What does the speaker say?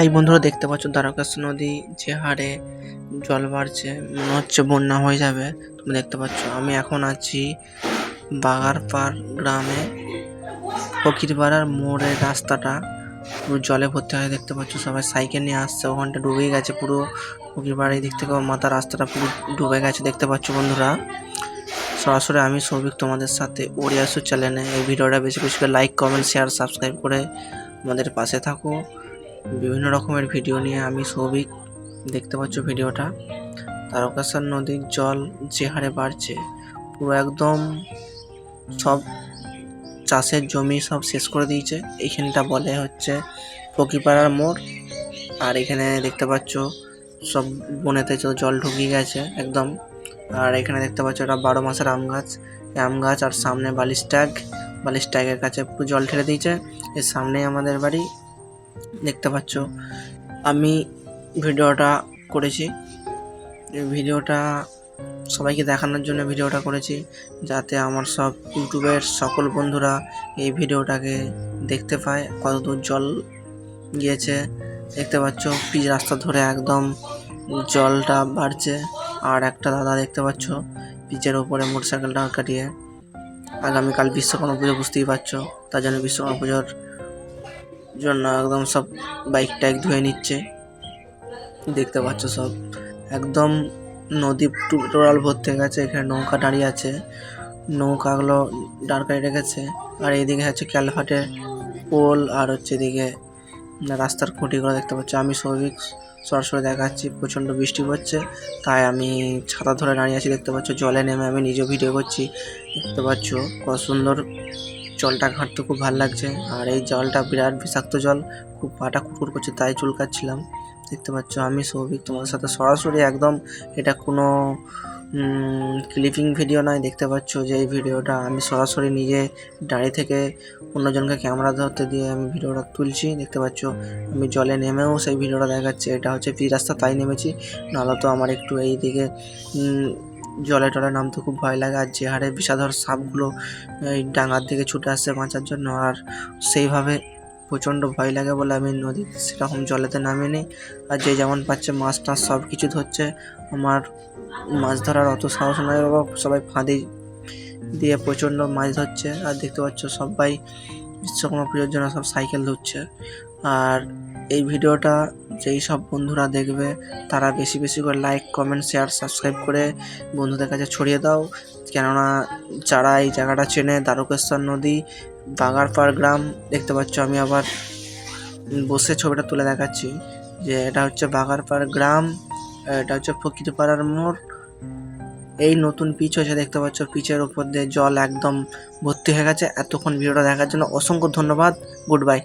এই বন্ধুরা দেখতে পাচ্ছ দ্বারকাশ নদী, যে হারে জল বাড়ছে, মনে হচ্ছে বন্যা হয়ে যাবে। তুমি দেখতে পাচ্ছ, আমি এখন আছি বাগারপাড় গ্রামে। ফকিরপাড়ার মোড়ের রাস্তাটা পুরো জলে ভর্তি হয়ে, দেখতে পাচ্ছ। সবাই সাইকেল নিয়ে আসছে, ওখানটা ডুবেই গেছে পুরো। ফকিরপাড়ার দিক থেকে মাথা রাস্তাটা পুরো ডুবে গেছে, দেখতে পাচ্ছ বন্ধুরা। সরাসরি আমি সৌভিক তোমাদের সাথে ওরিয়াসু চ্যানেলে। এই ভিডিওটা বেশি বেশি করে লাইক কমেন্ট শেয়ার সাবস্ক্রাইব করে আমাদের পাশে থাকো। বিভিন্ন রকমের ভিডিও নিয়ে আমি সৌভিক। দেখতে পাচ্ছ ভিডিওটা। তারকেশ্বর নদীর জল যে হারে বাড়ছে, পুরো একদম সব চাষের জমি সব শেষ করে দিয়েছে। এইখানটা বলে হচ্ছে ফকিপাড়ার মোড়। আর এখানে দেখতে পাচ্ছ সব বনেতে জল ঢুকিয়ে গেছে একদম। আর এখানে দেখতে পাচ্ছ এটা বারো মাসের আম গাছ। আম গাছ আর সামনে বালিশ ট্যাগ। বালিশ ট্যাগের কাছে জল ঠেলে দিয়েছে। এর সামনেই আমাদের বাড়ি। দেখতে পাচ্ছ। আমি ভিডিওটা করেছি। ভিডিওটা সবাইকে দেখানোর জন্য ভিডিওটা করেছি, যাতে আমার সব ইউটিউবের সকল বন্ধুরা এই ভিডিওটাকে দেখতে পায়। কতদূর জল গিয়েছে, দেখতে পাচ্ছ। পিচ রাস্তা ধরে একদম জলটা বাড়ছে। আর একটা দাদা দেখতে পাচ্ছ, পিচের ওপরে মোটরসাইকেলটা কাটিয়ে। আগামীকাল বিশ্বকর্মা পুজো, বুঝতেই পারছ। তার জন্য বিশ্বকর্মা পুজোর জন্য একদম সব বাইক টাইক ধুয়ে নিচ্ছে। দেখতে পাচ্ছ সব। একদম নদী টোটাল ভর্তি গেছে, এখানে নৌকা দাঁড়িয়ে আছে। নৌকাগুলো দাঁড় করিয়ে রেখেছে। আর এইদিকে হচ্ছে ক্যালভাটের পোল, আর হচ্ছে এদিকে রাস্তার খুঁটিগুলো দেখতে পাচ্ছি। আমি সৌভিক সরাসরি দেখাচ্ছি, প্রচণ্ড বৃষ্টি পড়ছে, তাই আমি ছাতা ধরে দাঁড়িয়ে আছি, দেখতে পাচ্ছ। জলে নেমে আমি নিজে ভিডিও করছি। দেখতে পাচ্ছ, কত সুন্দর জলটা ঘাঁটতে খুব ভালো লাগছে। আর এই জলটা বিরাট বিষাক্ত জল, খুব পাটা কুকুর করছে, তাই চুলকাচ্ছিলাম। দেখতে পাচ্ছ, আমি সৌভিক তোমাদের সাথে সরাসরি একদম এটা কোনো ক্লিপিং ভিডিও নয়। দেখতে পাচ্ছ যে এই ভিডিওটা আমি সরাসরি নিজে দাঁড়িয়ে থেকে অন্যজনকে ক্যামেরা ধরতে দিয়ে আমি ভিডিওটা তুলছি। দেখতে পাচ্ছ, আমি জলে নেমেও সেই ভিডিওটা দেখাচ্ছি। এটা হচ্ছে পি রাস্তা, তাই নেমেছি। নাহলে তো আমার একটু এই দিকে জলে টলে নামতে খুব ভয় লাগে আর যে হারে বিষাধর সাপগুলো, এই ডাঙার দিকে ছুটে আসছে বাঁচার জন্য আর সেইভাবে প্রচণ্ড ভয় লাগে বলে আমি নদী সেরকম জলেতে নামিনি। আর যে যেমন পাচ্ছে মাছ টাছ সব কিছু ধরছে। আমার মাছ ধরার অত সাহস নয় বাবা, সবাই ফাঁদি দিয়ে প্রচণ্ড মাছ ধরছে। আর দেখতে পাচ্ছ সবাই বিশ্বকর্মা পুজোর জন্য সব সাইকেল ধরছে। আর এই ভিডিওটা যেই সব বন্ধুরা দেখবে, তারা বেশি বেশি করে লাইক কমেন্ট শেয়ার সাবস্ক্রাইব করে বন্ধুদের কাছে ছড়িয়ে দাও। কেননা যারা এই জায়গাটা চেনে, দ্বারকেশ্বর নদী, বাগারপাড় গ্রাম, দেখতে পাচ্ছ আমি আবার বসে ছবিটা তুলে দেখাচ্ছি। যে এটা হচ্ছে বাগারপাড় গ্রাম, এটা হচ্ছে ফকিরপাড়ার মোড়। এই নতুন পিচ হয়েছে, দেখতে পাচ্ছ পিচের উপর দিয়ে জল একদম ভর্তি হয়ে গেছে। এতক্ষণ ভিডিওটা দেখার জন্য অসংখ্য ধন্যবাদ। Good bye